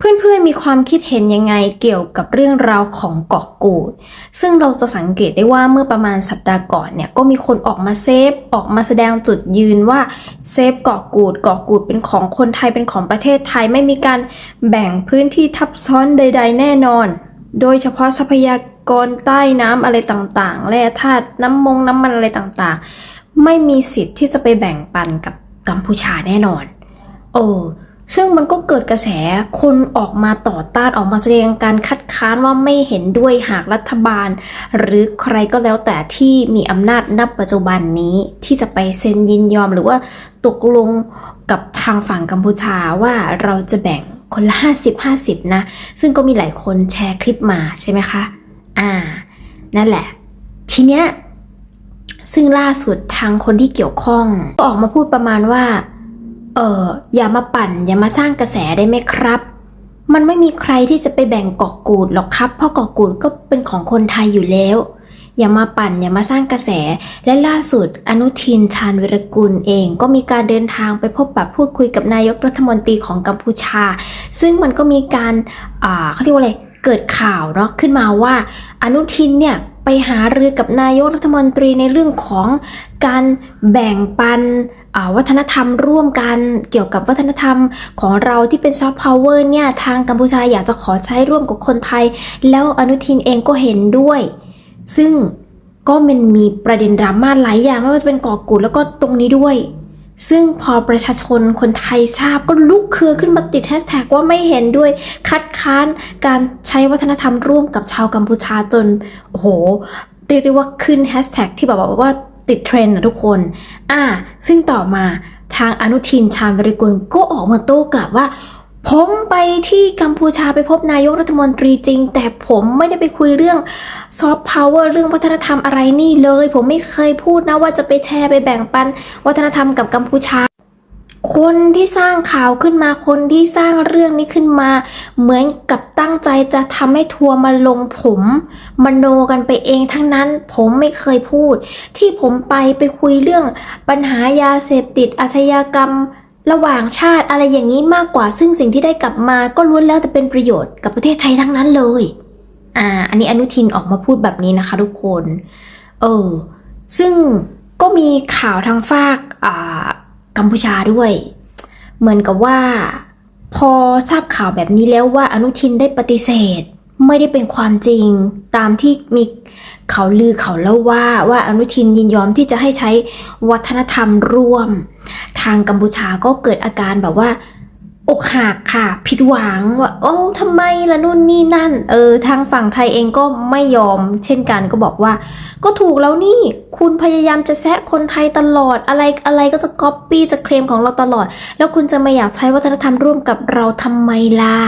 เพื่อนๆมีความคิดเห็นยังไงเกี่ยวกับเรื่องราวของเกาะกูด ซึ่งเราจะสังเกตได้ว่าเมื่อประมาณสัปดาห์ก่อนเนี่ยก็มีคนออกมาเซฟออกมาแสดงจุดยืนว่าเซฟเกาะกูดเกาะกูดเป็นของคนไทยเป็นของประเทศไทยไม่มีการแบ่งพื้นที่ทับซ้อนใด ๆ แน่นอน โดยเฉพาะทรัพยากรใต้น้ำอะไรต่างๆ แร่ธาตุน้ำมงน้ำมันอะไรต่างๆ ไม่มีสิทธิ์ที่จะไปแบ่งปันกับกัมพูชาแน่นอนเออ ซึ่งมันก็เกิดกระแสคนออกมาต่อต้านออกมาแสดงการคัดค้านว่าไม่เห็นด้วยหากรัฐบาล หรือใครก็แล้วแต่ที่มีอำนาจนับปัจจุบันนี้ที่จะไปเซ็นยินยอมหรือว่าตกลงกับทางฝั่งกัมพูชาว่าเราจะแบ่งคนละ 50 50 นะ ซึ่งก็มีหลายคนแชร์คลิปมาใช่ไหมคะ อ่า นั่นแหละ ทีเนี้ย ซึ่งล่าสุดทางคนที่เกี่ยวข้อง ก็ออกมาพูดประมาณว่า อออย่ามาปั่น อย่ามาสร้างกระแสได้ไหมครับ มันไม่มีใครที่จะไปแบ่งเกาะกูดหรอกครับ เพราะเกาะกูดก็เป็นของคนไทยอยู่แล้ว อย่ามาปั่น อย่ามาสร้างกระแส และล่าสุด อนุทินชาญวิรกุลเอง ก็มีการเดินทางไปพบปะพูดคุยกับนายกรัฐมนตรีของกัมพูชา ซึ่งมันก็มีการเขาเรียกว่าอะไรเกิดข่าวเนาะขึ้นมาว่า อนุทินเนี่ย หารือกับนายกรัฐมนตรีในเรื่องของการแบ่งปันวัฒนธรรมร่วมกันเกี่ยวกับวัฒนธรรมของเราที่เป็นซอฟต์พาวเวอร์เนี่ยทางกัมพูชาอยากจะขอใช้ร่วมกับคนไทย แล้วอนุทินเองก็เห็นด้วย ซึ่งก็มันมีประเด็นดราม่าหลายอย่างไม่ว่าจะเป็นก่อกูดแล้วก็ตรงนี้ด้วย ซึ่งพอประชาชนคนไทยทราบก็ลุกคือขึ้นมาติดแฮชแท็กว่าไม่เห็นด้วยคัดค้านการใช้วัฒนธรรมร่วมกับชาวกัมพูชาจนโอ้โห เรียกได้ว่าขึ้นแฮชแท็กที่แบบว่าติดเทรนด์นะทุกคน อ่า ซึ่งต่อมาทางอนุทินชาญวริกุลก็ออกมาโต้กลับว่า ผมไปที่กัมพูชาไปพบนายกรัฐมนตรีจริง แต่ผมไม่ได้ไปคุยเรื่องซอฟต์พาวเวอร์เรื่องวัฒนธรรมอะไรนี่เลย ผมไม่เคยพูดนะว่าจะไปแชร์ไปแบ่งปัน วัฒนธรรมกับกัมพูชา คนที่สร้างข่าวขึ้นมาคนที่สร้างเรื่องนี้ขึ้นมา เหมือนกับตั้งใจจะทำให้ทัวร์มาลงผมมโนกันไปเองทั้งนั้น ผมไม่เคยพูด ที่ผมไปไปคุยเรื่องปัญหายาเสพติดอาชญากรรม ระหว่างชาติอะไรอย่างนี้มากกว่าซึ่งสิ่งที่ได้กลับมาก็ล้วนแล้วแต่เป็นประโยชน์กับประเทศไทยทั้งนั้นเลย อ่า อันนี้อนุทินออกมาพูดแบบนี้นะคะ ทุกคน เออ ซึ่งก็มีข่าวทางฝากอ่ากัมพูชาด้วย เหมือนกับว่า พอทราบข่าวแบบนี้แล้วว่าอนุทินได้ปฏิเสธ ไม่ได้เป็นความจริงตามที่มีเขาลือเขาเล่าว่าว่าอนุทินยินยอมที่จะให้ใช้วัฒนธรรมร่วม ทางกัมพูชาก็เกิดอาการแบบว่าอกหักค่ะ ผิดหวังว่าโอ้ทำไมล่ะนู่นนี่นั่น เออ ทางฝั่งไทยเองก็ไม่ยอม เช่นกันก็บอกว่า ก็ถูกแล้วนี่คุณพยายามจะแซะคนไทยตลอดอะไรอะไรก็จะก๊อปปี้จะเคลมของเราตลอด แล้วคุณจะไม่อยากใช้วัฒนธรรมร่วมกับเราทำไมล่ะ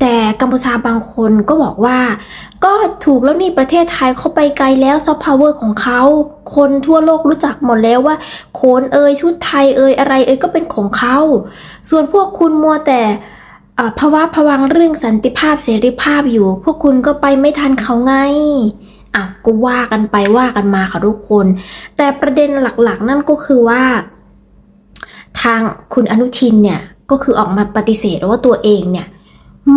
แต่กัมพูชาบางคนก็บอกว่า ก็ถูกแล้วนี่ประเทศไทยเขาไปไกลแล้วซอฟต์พาวเวอร์ของเขา คนทั่วโลกรู้จักหมดแล้วว่าโขนเอยชุดไทยเอยอะไรเอยก็เป็นของเขา ส่วนพวกคุณมัวแต่ภาวะผวังเรื่องสันติภาพเสรีภาพอยู่ พวกคุณก็ไปไม่ทันเขาไง อะก็ว่ากันไปว่ากันมาค่ะทุกคน แต่ประเด็นหลักๆ นั่นก็คือว่า ทางคุณอนุทินเนี่ยก็คือออกมาปฏิเสธว่าตัวเองเนี่ย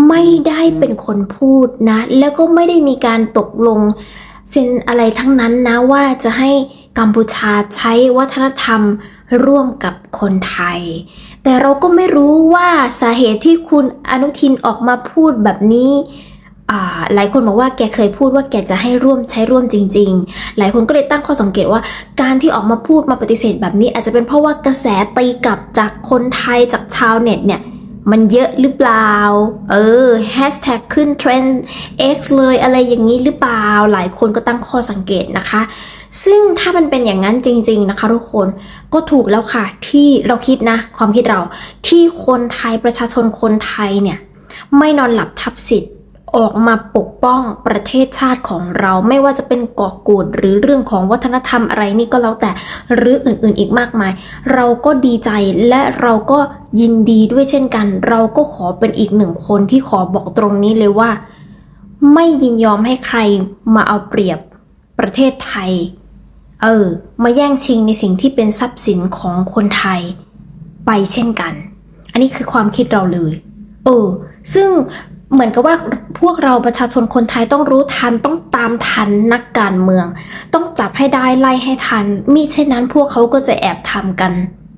ไม่ได้เป็นคนพูดนะ แล้วก็ไม่ได้มีการตกลงเซ็นอะไรทั้งนั้นนะว่าจะให้กัมพูชาใช้วัฒนธรรมร่วมกับคนไทย แต่เราก็ไม่รู้ว่าสาเหตุที่คุณอนุทินออกมาพูดแบบนี้ หลายคนบอกว่าแกเคยพูดว่าแกจะให้ร่วมใช้ร่วมจริง ๆ หลายคนก็เลยตั้งข้อสังเกตว่า การที่ออกมาพูดมาปฏิเสธแบบนี้ อาจจะเป็นเพราะว่ากระแสตีกลับจากคนไทยจากชาวเน็ตเนี่ยมันเยอะหรือเปล่า เออแฮชแท็กขึ้นเทรนด์ X เลยอะไรอย่างนี้หรือเปล่า หลายคนก็ตั้งข้อสังเกตนะคะ ซึ่งถ้ามันเป็นอย่างนั้นจริง ๆ นะคะทุกคน ก็ถูกแล้วค่ะ ที่เราคิดนะ ความคิดเรา ที่คนไทยประชาชนคนไทยเนี่ย ไม่นอนหลับทับสิทธิ ออกมาปกป้องประเทศชาติของเราไม่ว่าจะเป็นเกาะกูดหรือเรื่องของวัฒนธรรมอะไรนี่ก็แล้วแต่หรืออื่นๆอีกมากมาย เราก็ดีใจและเราก็ยินดีด้วยเช่นกัน เราก็ขอเป็นอีกหนึ่งคนที่ขอบอกตรงนี้เลยว่า ไม่ยินยอมให้ใครมาเอาเปรียบประเทศไทย เออ มาแย่งชิงในสิ่งที่เป็นทรัพย์สินของคนไทยไปเช่นกัน อันนี้คือความคิดเราเลย เออ ซึ่ง เหมือนกับว่าพวกเราประชาชนคนไทยต้องรู้ทันต้องตามทันนักการเมือง ต้องจับให้ได้ไล่ให้ทันมิเช่นนั้นพวกเขาก็จะแอบทำกัน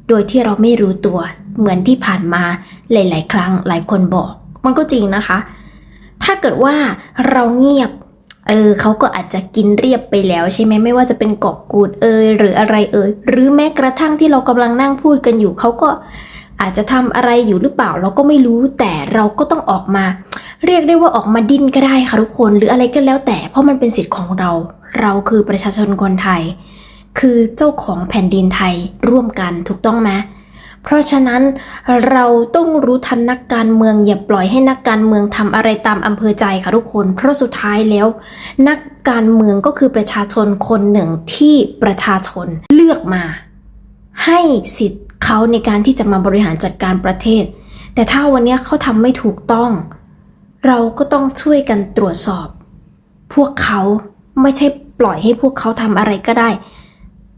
โดยที่เราไม่รู้ตัวเหมือนที่ผ่านมาหลาย ๆ ครั้งหลายคนบอก มันก็จริงนะคะ ถ้าเกิดว่าเราเงียบเออเขาก็อาจจะกินเรียบไปแล้วใช่ไหมไม่ว่าจะเป็นกอกกูดเอยหรืออะไรเอยหรือแม้กระทั่งที่เรากำลังนั่งพูดกันอยู่เขาก็ อาจจะทำอะไรอยู่หรือเปล่าเราก็ไม่รู้ แต่เราก็ต้องออกมา เรียกได้ว่าออกมาดิ้นก็ได้ค่ะทุกคนหรืออะไรก็แล้วแต่เพราะมันเป็นสิทธิ์ของเรา เราคือประชาชนคนไทย คือเจ้าของแผ่นดินไทยร่วมกันถูกต้องไหมเพราะฉะนั้นเราต้องรู้ทันนักการเมืองอย่าปล่อยให้นักการเมืองทำอะไรตามอำเภอใจค่ะทุกคน เพราะสุดท้ายแล้ว นักการเมืองก็คือประชาชนคนหนึ่งที่ประชาชนเลือกมา ให้สิทธิ เขาในการที่จะมาบริหารจัดการประเทศ แต่ถ้าวันนี้เขาทำไม่ถูกต้อง เราก็ต้องช่วยกันตรวจสอบ พวกเขาไม่ใช่ปล่อยให้พวกเขาทำอะไรก็ได้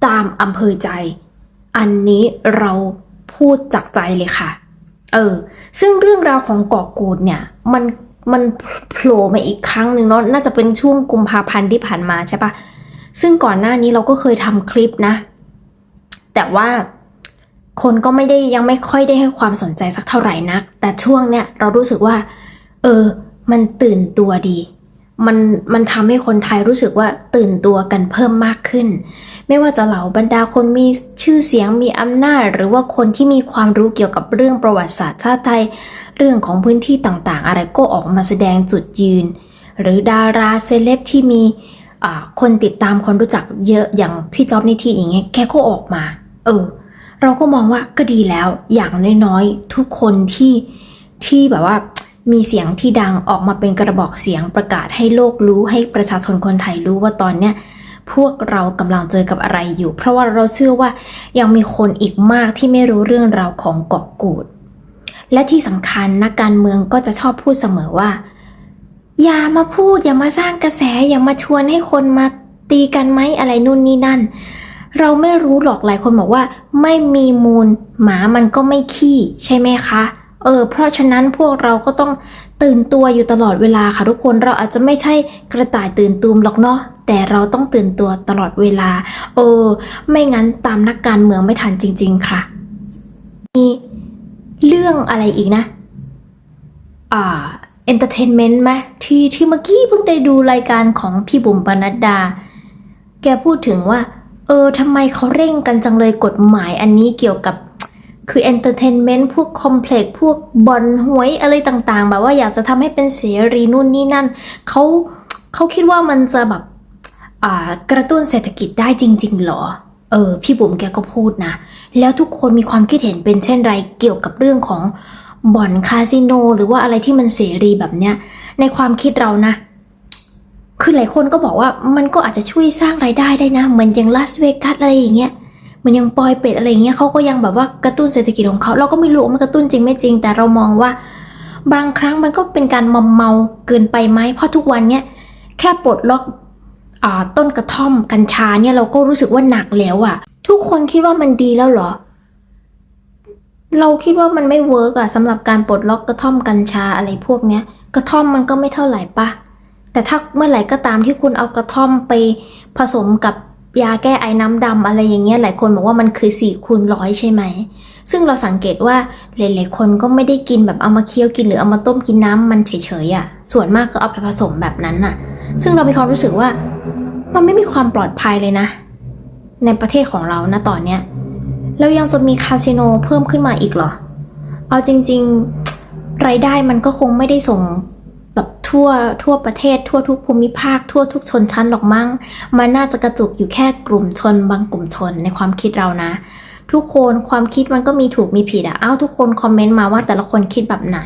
ตามอำเภอใจ อันนี้เราพูดจากใจเลยค่ะ เออ ซึ่งเรื่องราวของเกาะกูดเนี่ยมันมันโผล่มาอีกครั้งหนึ่งเนาะน่าจะเป็นช่วงกุมภาพันธ์ที่ผ่านมาใช่ปะซึ่งก่อนหน้านี้เราก็เคยทำคลิปนะ แต่ว่า คนก็ไม่ได้ยังไม่ค่อยได้ให้ความสนใจสักเท่าไหร่นัก แต่ช่วงเนี้ยเรารู้สึกว่า เออ มันตื่นตัวดี มันมันทำให้คนไทยรู้สึกว่าตื่นตัวกันเพิ่มมากขึ้น ไม่ว่าจะเหล่าบรรดาคนมีชื่อเสียงมีอำนาจ หรือว่าคนที่มีความรู้เกี่ยวกับเรื่องประวัติศาสตร์ชาติไทย เรื่องของพื้นที่ต่างๆ อะไรก็ออกมาแสดงจุดยืน หรือดาราเซเลบที่มีอ่าคนติดตามคนรู้จักเยอะอย่างพี่จ๊อบนิธิอย่างเงี้ยแกก็ออกมา เออ เราก็มองว่าก็ดีแล้ว อย่างน้อยๆ ทุกคนที่ที่แบบว่ามีเสียงที่ดังออกมาเป็นกระบอกเสียงประกาศให้โลกรู้ให้ประชาชนคนไทยรู้ว่าตอนเนี้ยพวกเรากำลังเจอกับอะไรอยู่ เพราะว่าเราเชื่อว่ายังมีคนอีกมากที่ไม่รู้เรื่องราวของเกาะกูด และที่สำคัญนักการเมืองก็จะชอบพูดเสมอว่า อย่ามาพูดอย่ามาสร้างกระแสอย่ามาชวนให้คนมาตีกันไหมอะไรนู่นนี่นั่น เราไม่รู้หรอกหลายคนบอกว่า ไม่มีมูลหมามันก็ไม่ขี้ใช่ไหมคะ เออ เพราะฉะนั้นพวกเราก็ต้องตื่นตัวอยู่ตลอดเวลาค่ะทุกคนเราอาจจะไม่ใช่กระต่ายตื่นตูมหรอกเนาะแต่เราต้องตื่นตัวตลอดเวลา เออ ไม่งั้นตามนักการเมืองไม่ทันจริง ๆ ค่ะ มีเรื่องอะไรอีกนะ อ่าเอนเตอร์เทนเมนต์ไหมที่ที่เมื่อกี้เพิ่งได้ดูรายการของพี่บุ๋มปนัดดา แกพูดถึงว่า เออทำไมเขาเร่งกันจังเลยกฎหมายอันนี้เกี่ยวกับคือเอนเตอร์เทนเมนต์พวกคอมเพล็กซ์พวกบอลหวยอะไรต่างๆ แบบว่าอยากจะทำให้เป็นเสรีนู่นนี่นั่นเขาเขาคิดว่ามันจะแบบกระตุ้นเศรษฐกิจได้จริงๆเหรอ เออ พี่บุ๋มแกก็พูดนะ แล้วทุกคนมีความคิดเห็นเป็นเช่นไรเกี่ยวกับเรื่องของบ่อนคาสิโน หรือว่าอะไรที่มันเสรีแบบเนี้ย ในความคิดเรานะ คือหลายคนก็บอกว่ามันก็อาจจะช่วยสร้างรายได้ได้นะ เหมือนอย่างลาสเวกัสอะไรอย่างเงี้ยมันยังปอยเป็ดอะไรเงี้ยเขาก็ยังแบบว่ากระตุ้นเศรษฐกิจของเขาเราก็ไม่รู้มันกระตุ้นจริงไม่จริง แต่เรามองว่า บางครั้งมันก็เป็นการมอมเมาเกินไปไหมเพราะทุกวันเนี้ยแค่ปลดล็อกอต้นกระท่อมกัญชาเนี่ยเราก็รู้สึกว่าหนักแล้วอะทุกคนคิดว่ามันดีแล้วเหรอ เราคิดว่ามันไม่เวิร์กอะสำหรับการปลดล็อกกระท่อมกัญชาอะไรพวกเนี้ย กระท่อมมันก็ไม่เท่าไหร่ปะ แต่ถ้าเมื่อไหร่ก็ตามที่คุณเอากระท่อมไปผสมกับยาแก้ไอน้ำดำอะไรอย่างเงี้ยหลายคนบอกว่ามันคือสี่คูณร้อยใช่ไหม ซึ่งเราสังเกตว่าหลายๆคนก็ไม่ได้กินแบบเอามาเคี้ยวกินหรือเอามาต้มกินน้ำมันเฉยๆอะ่ะ ส่วนมากก็เอาไปผสมแบบนั้นน่ะ ซึ่งเรามีความรู้สึกว่ามันไม่มีความปลอดภัยเลยนะ ในประเทศของเรานะตอนเนี้ยแล้วยังจะมีคาสิโนเพิ่มขึ้นมาอีกเหรอ เอาจริง ๆ รายได้มันก็คงไม่ได้ส่ง ทั่วทั่วประเทศ ทั่วทุกภูมิภาค ทั่วทุกชนชั้นหรอกมั้ง มันน่าจะกระจุกอยู่แค่กลุ่มชนบางกลุ่มชนในความคิดเรานะ ทุกคนความคิดมันก็มีถูกมีผิดอะเอ้าทุกคนคอมเมนต์มาว่าแต่ละคนคิดแบบไหน